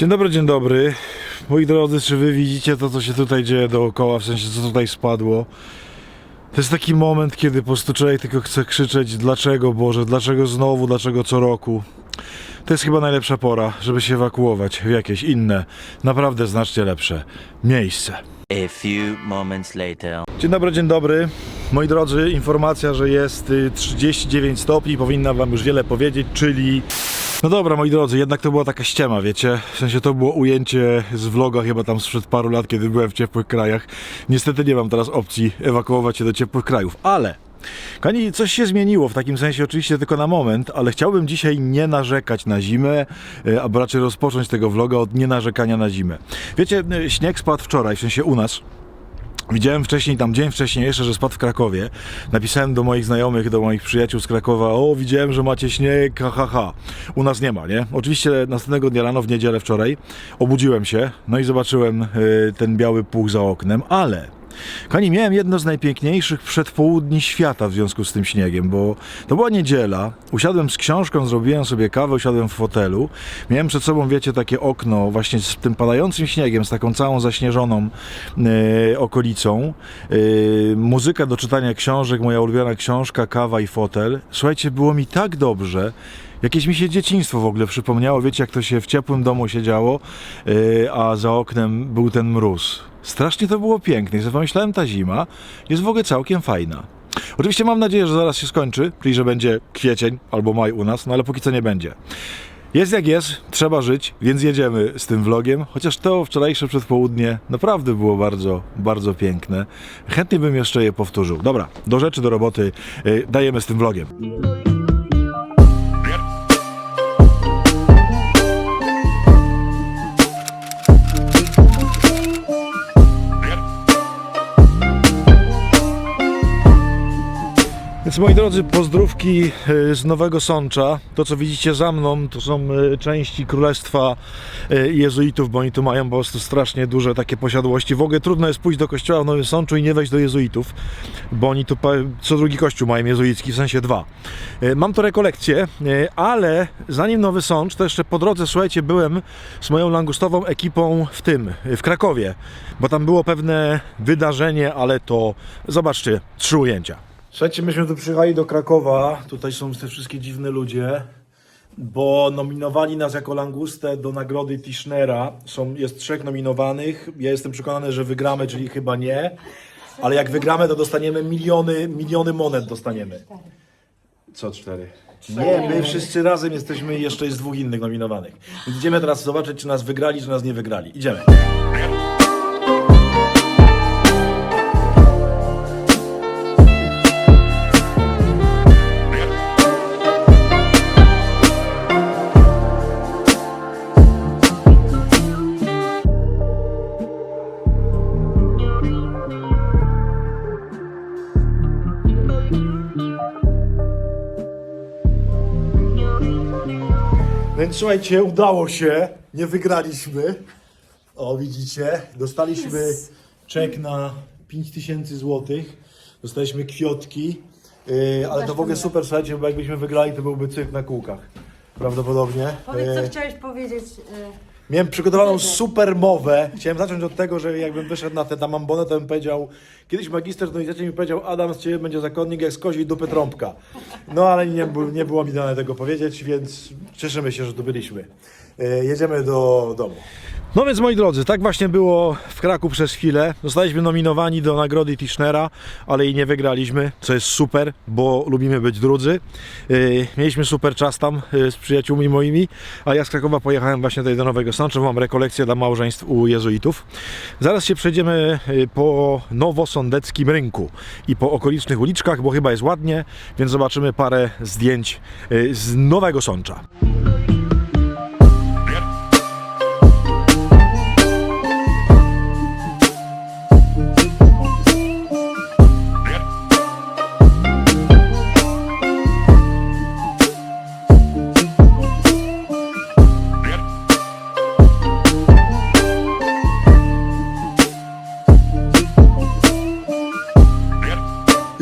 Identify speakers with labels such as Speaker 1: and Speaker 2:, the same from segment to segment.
Speaker 1: Dzień dobry, dzień dobry. Moi drodzy, czy wy widzicie to, co się tutaj dzieje dookoła, w sensie co tutaj spadło? To jest taki moment, kiedy po prostu człowiek tylko chce krzyczeć dlaczego Boże, dlaczego znowu, dlaczego co roku. To jest chyba najlepsza pora, żeby się ewakuować w jakieś inne, naprawdę znacznie lepsze miejsce.
Speaker 2: A few moments later.
Speaker 1: Dzień dobry, dzień dobry. Moi drodzy, informacja, że jest y, 39 stopni, powinna wam już wiele powiedzieć, czyli... No dobra, moi drodzy, jednak to była taka ściema, wiecie? W sensie to było ujęcie z vloga chyba tam sprzed paru lat, kiedy byłem w ciepłych krajach. Niestety nie mam teraz opcji ewakuować się do ciepłych krajów, ale... Kochani, coś się zmieniło, w takim sensie oczywiście tylko na moment, ale chciałbym dzisiaj nie narzekać na zimę, y, albo raczej rozpocząć tego vloga od nie narzekania na zimę. Wiecie, y, śnieg spadł wczoraj, w sensie u nas, Widziałem wcześniej, tam dzień wcześniej jeszcze, że spadł w Krakowie. Napisałem do moich znajomych, do moich przyjaciół z Krakowa, o widziałem, że macie śnieg, ha, ha, ha. U nas nie ma, nie? Oczywiście następnego dnia rano, w niedzielę wczoraj, obudziłem się, no i zobaczyłem y, ten biały puch za oknem, ale... Kochani, miałem jedno z najpiękniejszych przedpołudni świata w związku z tym śniegiem, bo to była niedziela, usiadłem z książką, zrobiłem sobie kawę, usiadłem w fotelu, miałem przed sobą, wiecie, takie okno właśnie z tym padającym śniegiem, z taką całą zaśnieżoną e, okolicą, e, muzyka do czytania książek, moja ulubiona książka, kawa i fotel. Słuchajcie, było mi tak dobrze, Jakieś mi się dzieciństwo w ogóle przypomniało, wiecie jak to się w ciepłym domu siedziało, yy, a za oknem był ten mróz. Strasznie to było piękne i sobie pomyślałem, ta zima jest w ogóle całkiem fajna. Oczywiście mam nadzieję, że zaraz się skończy, czyli że będzie kwiecień albo maj u nas, no ale póki co nie będzie. Jest jak jest, trzeba żyć, więc jedziemy z tym vlogiem, chociaż to wczorajsze przedpołudnie naprawdę było bardzo, bardzo piękne. Chętnie bym jeszcze je powtórzył. Dobra, do rzeczy, do roboty, yy, dajemy z tym vlogiem. Moi drodzy, pozdrówki e, z Nowego Sącza. To co widzicie za mną to są e, części Królestwa e, Jezuitów, bo oni tu mają po prostu strasznie duże takie posiadłości. W ogóle trudno jest pójść do kościoła w Nowym Sączu i nie wejść do Jezuitów, bo oni tu co drugi kościół mają jezuicki, w sensie dwa. Mam to rekolekcję, ale zanim Nowy Sącz, to jeszcze po drodze, słuchajcie, byłem z moją langustową ekipą w tym, w Krakowie, bo tam było pewne wydarzenie, ale to zobaczcie, trzy ujęcia. Słuchajcie, myśmy tu przyjechali do Krakowa. Tutaj są te wszystkie dziwne ludzie, bo nominowali nas jako langustę do nagrody Tischnera. Są, jest trzech nominowanych. Ja jestem przekonany, że wygramy, czyli chyba nie. Ale jak wygramy, to dostaniemy miliony, miliony monet dostaniemy. Co cztery? Nie, my wszyscy razem jesteśmy jeszcze jest dwóch innych nominowanych. Więc idziemy teraz zobaczyć, czy nas wygrali, czy nas nie wygrali. Idziemy. Więc słuchajcie, udało się, nie wygraliśmy. O, widzicie, dostaliśmy czek na 5000 zł, dostaliśmy kwiotki, yy, ale to w ogóle super, słuchajcie, bo jakbyśmy wygrali, to byłby cyrk na kółkach. Prawdopodobnie.
Speaker 3: Powiedz, co
Speaker 1: Yy,
Speaker 3: chciałeś powiedzieć. y,
Speaker 1: Miałem przygotowaną super mowę. Chciałem zacząć od tego, że jakbym wyszedł na tę tam ambonę, to bym powiedział, kiedyś magister uniwersytecie mi powiedział, Adam, z ciebie będzie zakonnik jak z kozi dupy trąbka. No ale nie, nie było mi dane tego powiedzieć, więc cieszymy się, że tu byliśmy. E, jedziemy do domu. No więc moi drodzy, tak właśnie było w Kraku przez chwilę. Zostaliśmy nominowani do nagrody Tischnera, ale i nie wygraliśmy, co jest super, bo lubimy być drudzy. Yy, Mieliśmy super czas tam yy, z przyjaciółmi moimi, a ja z Krakowa pojechałem właśnie tutaj do Nowego Sącza, bo mam rekolekcję dla małżeństw u jezuitów. Zaraz się przejdziemy po nowosądeckim rynku i po okolicznych uliczkach, bo chyba jest ładnie, więc zobaczymy parę zdjęć z Nowego Sącza.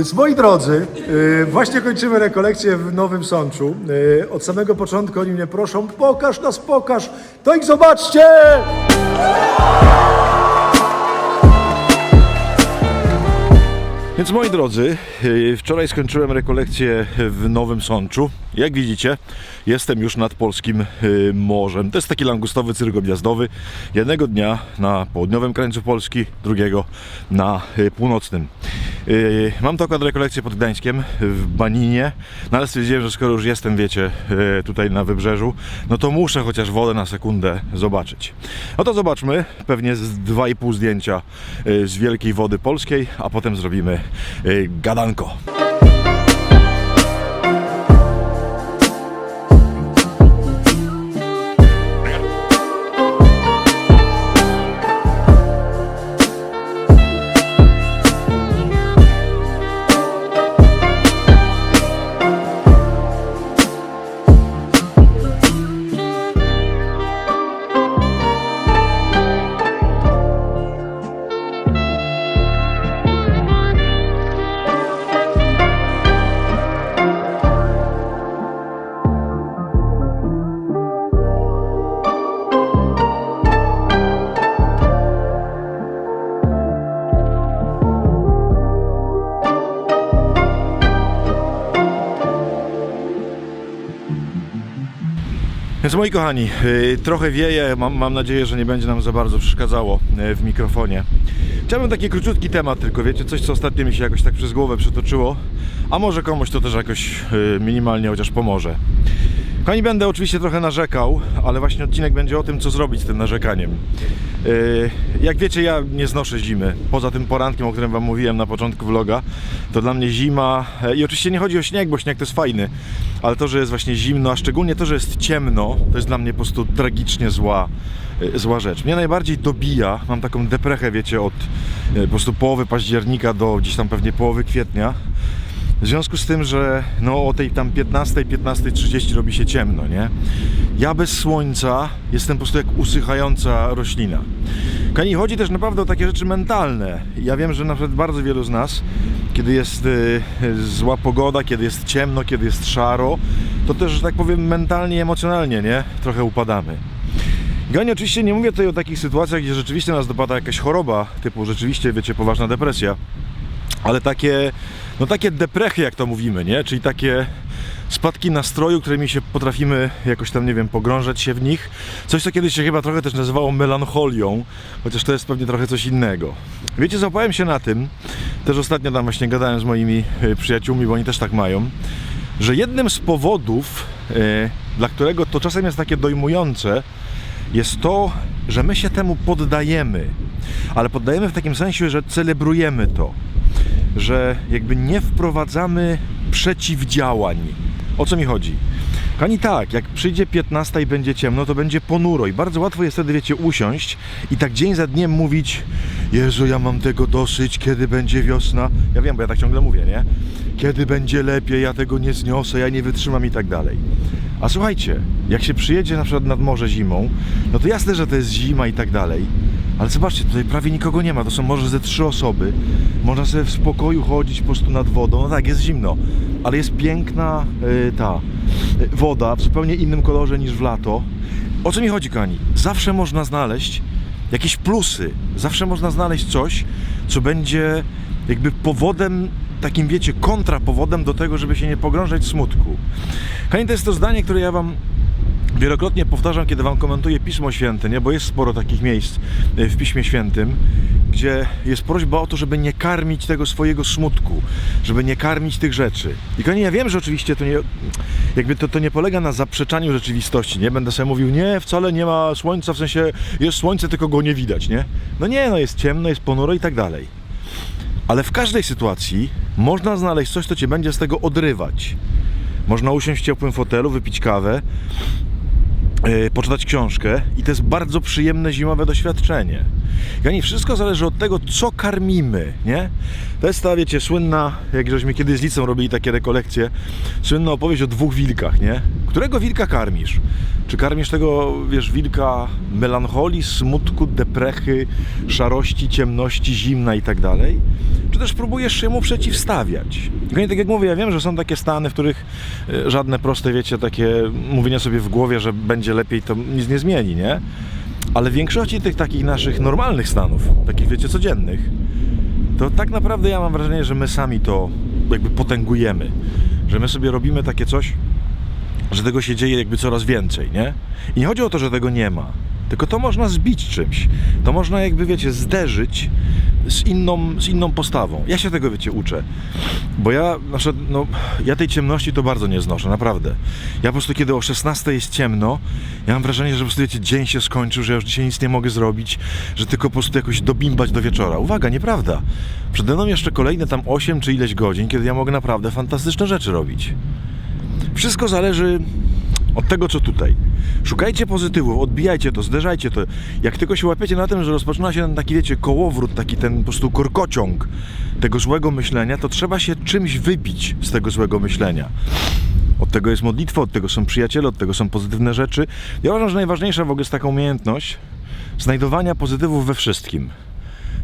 Speaker 1: Więc moi drodzy, yy, właśnie kończymy rekolekcję w Nowym Sączu. Yy, od samego początku oni mnie proszą, pokaż nas, pokaż, to ich zobaczcie! Więc moi drodzy, yy, wczoraj skończyłem rekolekcję w Nowym Sączu. Jak widzicie, jestem już nad polskim yy, morzem. To jest taki langustowy cyrk objazdowy. Jednego dnia na południowym krańcu Polski, drugiego na yy, północnym. Mam akurat rekolekcję pod Gdańskiem, w Baninie, no ale stwierdziłem, że skoro już jestem, wiecie, tutaj na wybrzeżu, no to muszę chociaż wodę na sekundę zobaczyć. No to zobaczmy, pewnie z dwa i pół zdjęcia z wielkiej wody polskiej, a potem zrobimy yy, gadanko. Więc moi kochani, yy, trochę wieje, mam, mam nadzieję, że nie będzie nam za bardzo przeszkadzało yy, w mikrofonie. Chciałbym taki króciutki temat, tylko wiecie, coś co ostatnio mi się jakoś tak przez głowę przetoczyło, a może komuś to też jakoś yy, minimalnie chociaż pomoże. Kochani, będę oczywiście trochę narzekał, ale właśnie odcinek będzie o tym, co zrobić z tym narzekaniem. Yy, Jak wiecie, ja nie znoszę zimy. Poza tym porankiem, o którym Wam mówiłem na początku vloga, to dla mnie zima. e, I oczywiście nie chodzi o śnieg, bo śnieg to jest fajny, ale to, że jest właśnie zimno, a szczególnie to, że jest ciemno, to jest dla mnie po prostu tragicznie zła, e, zła rzecz. Mnie najbardziej dobija, mam taką deprechę, wiecie, od e, po prostu połowy października do gdzieś tam pewnie połowy kwietnia. W związku z tym, że no o tej tam 15, 15.30 robi się ciemno, nie? Ja bez słońca jestem po prostu jak usychająca roślina. Kani, chodzi też naprawdę o takie rzeczy mentalne. Ja wiem, że na przykład bardzo wielu z nas, kiedy jest y, zła pogoda, kiedy jest ciemno, kiedy jest szaro, to też, że tak powiem, mentalnie emocjonalnie, nie? Trochę upadamy. Gani, oczywiście nie mówię tutaj o takich sytuacjach, gdzie rzeczywiście nas dopada jakaś choroba, typu rzeczywiście, wiecie, poważna depresja, ale takie, no takie deprechy, jak to mówimy, nie? Czyli takie spadki nastroju, którymi się potrafimy jakoś tam, nie wiem, pogrążać się w nich. Coś, co kiedyś się chyba trochę też nazywało melancholią, chociaż to jest pewnie trochę coś innego. Wiecie, złapałem się na tym, też ostatnio tam właśnie gadałem z moimi y, przyjaciółmi, bo oni też tak mają, że jednym z powodów, y, dla którego to czasem jest takie dojmujące, jest to, że my się temu poddajemy, ale poddajemy w takim sensie, że celebrujemy to, że jakby nie wprowadzamy przeciwdziałań. O co mi chodzi? Ani tak, jak przyjdzie 15 i będzie ciemno, to będzie ponuro i bardzo łatwo jest wtedy, wiecie, usiąść i tak dzień za dniem mówić Jezu, ja mam tego dosyć, kiedy będzie wiosna. Ja wiem, bo ja tak ciągle mówię, nie? Kiedy będzie lepiej, ja tego nie zniosę, ja nie wytrzymam i tak dalej. A słuchajcie, jak się przyjedzie na przykład nad morze zimą, no to jasne, że to jest zima i tak dalej, ale zobaczcie, tutaj prawie nikogo nie ma, to są może ze trzy osoby. Można sobie w spokoju chodzić po prostu nad wodą. No tak, jest zimno, ale jest piękna y, ta y, woda w zupełnie innym kolorze niż w lato. O co mi chodzi, kochani? Zawsze można znaleźć jakieś plusy. Zawsze można znaleźć coś, co będzie jakby powodem, takim wiecie, kontrapowodem do tego, żeby się nie pogrążać w smutku. Kochani, to jest to zdanie, które ja wam Wielokrotnie powtarzam, kiedy Wam komentuję Pismo Święte, nie? bo jest sporo takich miejsc e, w Piśmie Świętym, gdzie jest prośba o to, żeby nie karmić tego swojego smutku, żeby nie karmić tych rzeczy. I kochani, ja wiem, że oczywiście to nie, jakby to, to nie polega na zaprzeczaniu rzeczywistości, nie? Będę sobie mówił, nie, wcale nie ma słońca, w sensie jest słońce, tylko go nie widać, nie? No nie, no jest ciemno, jest ponuro i tak dalej. Ale w każdej sytuacji można znaleźć coś, co Cię będzie z tego odrywać. Można usiąść w ciepłym fotelu, wypić kawę, poczytać książkę i to jest bardzo przyjemne zimowe doświadczenie. Kochani, wszystko zależy od tego, co karmimy, nie? To jest ta, wiecie, słynna, jak żeśmy kiedyś z Licą robili takie rekolekcje, słynna opowieść o dwóch wilkach, nie? Którego wilka karmisz? Czy karmisz tego, wiesz, wilka melancholii, smutku, deprechy, szarości, ciemności, zimna i tak dalej? Czy też próbujesz się mu przeciwstawiać. Nie tak jak mówię, ja wiem, że są takie stany, w których e, żadne proste, wiecie, takie mówienie sobie w głowie, że będzie lepiej, to nic nie zmieni, nie? Ale w większości tych takich naszych normalnych stanów, takich wiecie, codziennych, to tak naprawdę ja mam wrażenie, że my sami to jakby potęgujemy. Że my sobie robimy takie coś, że tego się dzieje jakby coraz więcej, nie? I nie chodzi o to, że tego nie ma, tylko to można zbić czymś. To można jakby, wiecie, zderzyć z inną, z inną postawą. Ja się tego, wiecie, uczę. Bo ja, na przykład, no, ja tej ciemności to bardzo nie znoszę, naprawdę. Ja po prostu, kiedy o 16 jest ciemno, ja mam wrażenie, że po prostu, wiecie, dzień się skończył, że ja już dzisiaj nic nie mogę zrobić, że tylko po prostu jakoś dobimbać do wieczora. Uwaga, nieprawda. Przede mną jeszcze kolejne tam 8 czy ileś godzin, kiedy ja mogę naprawdę fantastyczne rzeczy robić. Wszystko zależy od tego, co tutaj. Szukajcie pozytywów, odbijajcie to, zderzajcie to. Jak tylko się łapiecie na tym, że rozpoczyna się ten taki, wiecie, kołowrót, taki ten po prostu korkociąg tego złego myślenia, to trzeba się czymś wybić z tego złego myślenia. Od tego jest modlitwa, od tego są przyjaciele, od tego są pozytywne rzeczy. Ja uważam, że najważniejsza w ogóle jest taka umiejętność znajdowania pozytywów we wszystkim.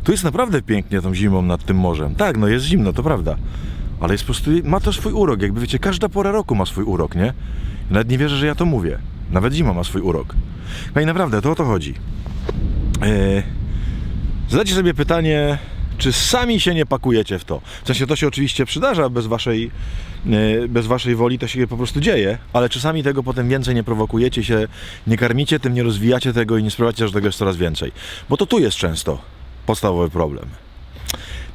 Speaker 1: Tu jest naprawdę pięknie tą zimą nad tym morzem. Tak, no jest zimno, to prawda. Ale jest po prostu, ma to swój urok. Jakby wiecie, każda pora roku ma swój urok, nie? Nawet nie wierzę, że ja to mówię. Nawet zima ma swój urok. No i naprawdę, to o to chodzi. Eee, zadajcie sobie pytanie, czy sami się nie pakujecie w to? W sensie to się oczywiście przydarza bez waszej, e, bez waszej woli, to się po prostu dzieje, ale czy sami tego potem więcej nie prowokujecie się, nie karmicie tym, nie rozwijacie tego i nie sprawiacie, że tego jest coraz więcej? Bo to tu jest często podstawowy problem.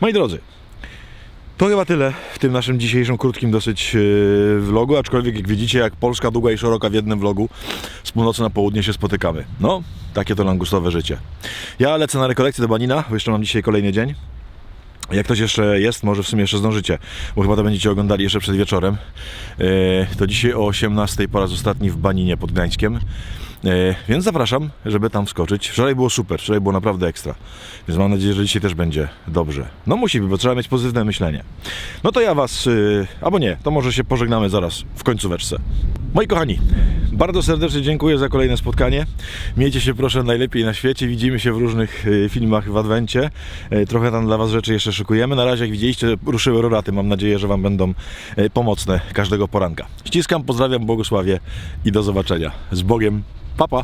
Speaker 1: Moi drodzy, to chyba tyle w tym naszym dzisiejszym krótkim dosyć yy, vlogu, aczkolwiek jak widzicie, jak Polska długa i szeroka w jednym vlogu, z północy na południe się spotykamy. No, takie to langustowe życie. Ja lecę na rekolekcję do Banina, bo jeszcze mam dzisiaj kolejny dzień. Jak ktoś jeszcze jest, może w sumie jeszcze zdążycie, bo chyba to będziecie oglądali jeszcze przed wieczorem. Yy, to dzisiaj o 18 po raz ostatni w Baninie pod Gdańskiem. Yy, więc zapraszam, żeby tam wskoczyć. Wczoraj było super, wczoraj było naprawdę ekstra. Więc mam nadzieję, że dzisiaj też będzie dobrze. No musi być, bo trzeba mieć pozytywne myślenie. No to ja was, yy, albo nie, to może się pożegnamy zaraz w końcóweczce. Moi kochani, bardzo serdecznie dziękuję za kolejne spotkanie. Miejcie się proszę najlepiej na świecie. Widzimy się w różnych y, filmach w Adwencie. Trochę tam dla Was rzeczy jeszcze szykujemy. Na razie, jak widzieliście, ruszyły roraty. Mam nadzieję, że Wam będą pomocne każdego poranka. Ściskam, pozdrawiam, błogosławię i do zobaczenia. Z Bogiem. Па-па!